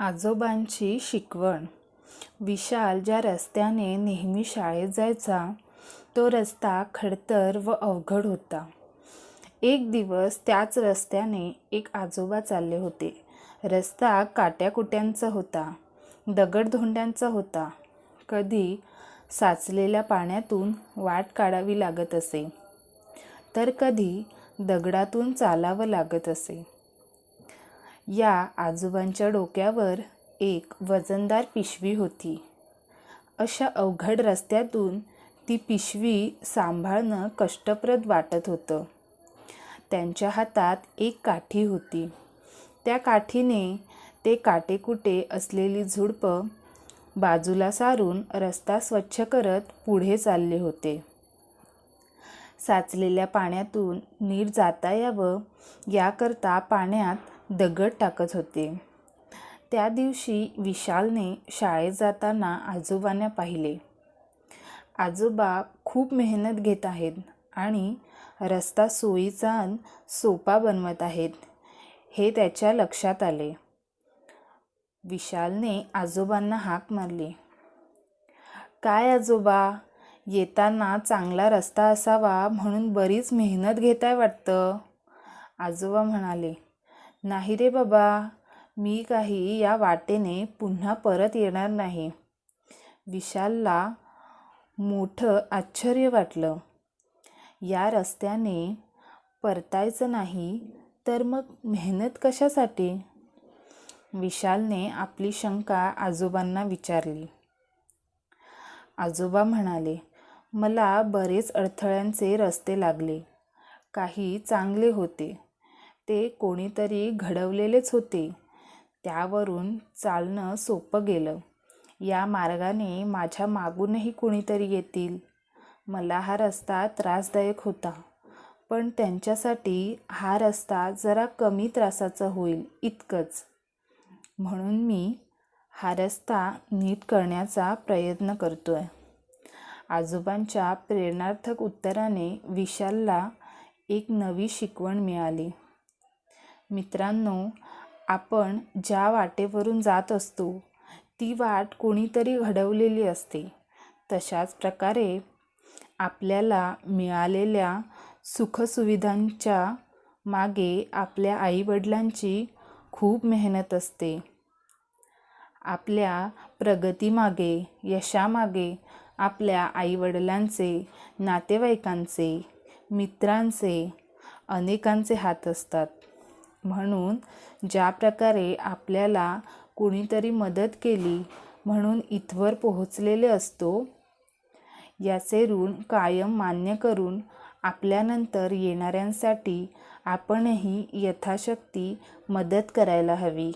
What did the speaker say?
आजोबांची शिकवण. विशाल ज्या रस्त्याने नेहमी शाळेत जायचा तो रस्ता खडतर व अवघड होता. एक दिवस त्याच रस्त्याने एक आजोबा चालले होते. रस्ता काट्याकुट्यांचा होता दगडधोंड्यांचा होता. कधी साचलेल्या पाण्यातून वाट काढावी लागत असे तर कधी दगडातून चालावं लागत असे. या आजोबांच्या डोक्यावर एक वजनदार पिशवी होती. अशा अवघड रस्त्यातून ती पिशवी सांभाळणं कष्टप्रद वाटत होतं. त्यांच्या हातात एक काठी होती. त्या काठीने ते काटेकुटे असलेली झुडपं बाजूला सारून रस्ता स्वच्छ करत पुढे चालले होते. साचलेल्या पाण्यातून नीट जाता यावं याकरता पाण्यात दगड टाकत होते. त्या दिवशी विशालने शाळेत जाताना आजोबांना पाहिले. आजोबा खूप मेहनत घेत आहेत आणि रस्ता सोयीचा सोपा बनवत आहेत हे त्याच्या लक्षात आले. विशालने आजोबांना हाक मारली. काय आजोबा येताना चांगला रस्ता असावा म्हणून बरीच मेहनत घेताय वाटतं? आजोबा म्हणाले. नाही रे बाबा मी काही या वाटेने पुन्हा परत येणार नाही. विशालला मोठं आश्चर्य वाटलं. या रस्त्याने परतायचं नाही तर मग मेहनत कशासाठी? विशालने आपली शंका आजोबांना विचारली. आजोबा म्हणाले मला बरेच अडथळ्यांचे रस्ते लागले. काही चांगले होते. ते कोणीतरी घडवलेलेच होते. त्यावरून चालणं सोपं गेलं. या मार्गाने माझ्या मागूनही कोणीतरी येतील. मला हा रस्ता त्रासदायक होता. पण त्यांच्यासाठी हा रस्ता जरा कमी त्रासाचा होईल इतकंच. म्हणून मी हा रस्ता नीट करण्याचा प्रयत्न करतो आहे आजोबांच्या प्रेरणार्थक उत्तराने विशालला एक नवी शिकवण मिळाली. मित्रांनो आपण ज्या वाटेवरून जात असतो ती वाट कोणीतरी घडवलेली असते. तशाच प्रकारे आपल्याला मिळालेल्या सुखसुविधांच्या मागे आपल्या आईवडिलांची खूप मेहनत असते. आपल्या प्रगतीमागे यशामागे आपल्या आईवडिलांचे नातेवाईकांचे मित्रांचे अनेकांचे हात असतात. म्हणून ज्या प्रकारे आपल्याला कुणीतरी मदत केली म्हणून इथवर पोहोचलेले असतो याचे ऋण कायम मान्य करून आपल्यानंतर येणाऱ्यांसाठी आपणही यथाशक्ती मदत करायला हवी.